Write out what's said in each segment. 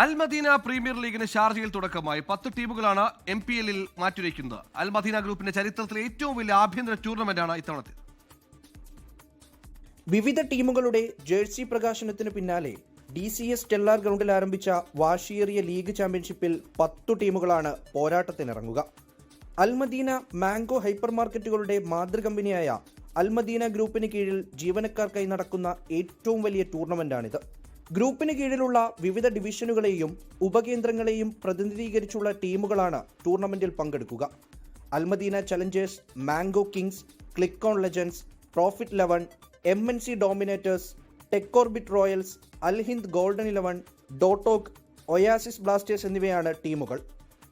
Al Madina premier ലീഗിന് ഷാർജയിൽ തുടക്കമായി പത്ത് ടീമുകളാണ് എം പി എല്ലിൽ മാറ്റുരയ്ക്കുന്നത്. അൽമദീന ഗ്രൂപ്പിന്റെ ചരിത്രത്തിലെ ഏറ്റവും വലിയ ആഭ്യന്തര ടൂർണമെന്റാണ് ഇത്തവണത്തെ. വിവിധ ടീമുകളുടെ ജേഴ്സി പ്രകാശനത്തിന് പിന്നാലെ ഡി സി എസ് ടെല്ലാർ ഗ്രൗണ്ടിൽ ആരംഭിച്ച വാശിയേറിയ ലീഗ് ചാമ്പ്യൻഷിപ്പിൽ പത്തു ടീമുകളാണ് പോരാട്ടത്തിനിറങ്ങുക. അൽമദീന മാംഗോ ഹൈപ്പർ മാർക്കറ്റുകളുടെ മാതൃകമ്പനിയായ അൽമദീന ഗ്രൂപ്പിന് കീഴിൽ ജീവനക്കാർക്കായി നടക്കുന്ന ഏറ്റവും വലിയ ടൂർണമെന്റാണിത്. ഗ്രൂപ്പിന് കീഴിലുള്ള വിവിധ ഡിവിഷനുകളെയും ഉപകേന്ദ്രങ്ങളെയും പ്രതിനിധീകരിച്ചുള്ള ടീമുകളാണ് ടൂർണമെന്റിൽ പങ്കെടുക്കുക. Al Madina challengers mango kings click on legends profit eleven M N C dominators techorbit royals Alhind golden eleven ഡോട്ടോക് oasis blasters എന്നിവയാണ് ടീമുകൾ.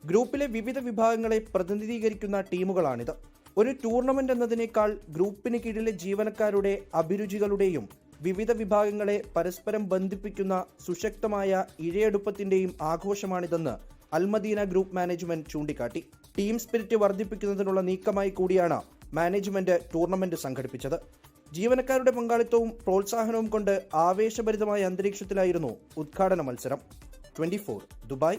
ഗ്രൂപ്പിലെ വിവിധ വിഭാഗങ്ങളെ പ്രതിനിധീകരിക്കുന്ന ടീമുകളാണിത്. ഒരു ടൂർണമെന്റ് എന്നതിനേക്കാൾ ഗ്രൂപ്പിന് കീഴിലെ ജീവനക്കാരുടെ അഭിരുചികളുടെയും വിവിധ വിഭാഗങ്ങളെ പരസ്പരം ബന്ധിപ്പിക്കുന്ന സുശക്തമായ ഇഴയെടുപ്പത്തിന്റെയും ആഘോഷമാണിതെന്ന് അൽമദീന ഗ്രൂപ്പ് മാനേജ്മെന്റ് ചൂണ്ടിക്കാട്ടി. ടീം സ്പിരിറ്റ് വർദ്ധിപ്പിക്കുന്നതിനുള്ള നീക്കമായി കൂടിയാണ് മാനേജ്മെന്റ് ടൂർണമെന്റ് സംഘടിപ്പിച്ചത്. ജീവനക്കാരുടെ പങ്കാളിത്തവും പ്രോത്സാഹനവും കൊണ്ട് ആവേശഭരിതമായ അന്തരീക്ഷത്തിലായിരുന്നു ഉദ്ഘാടന മത്സരം. Twenty Dubai.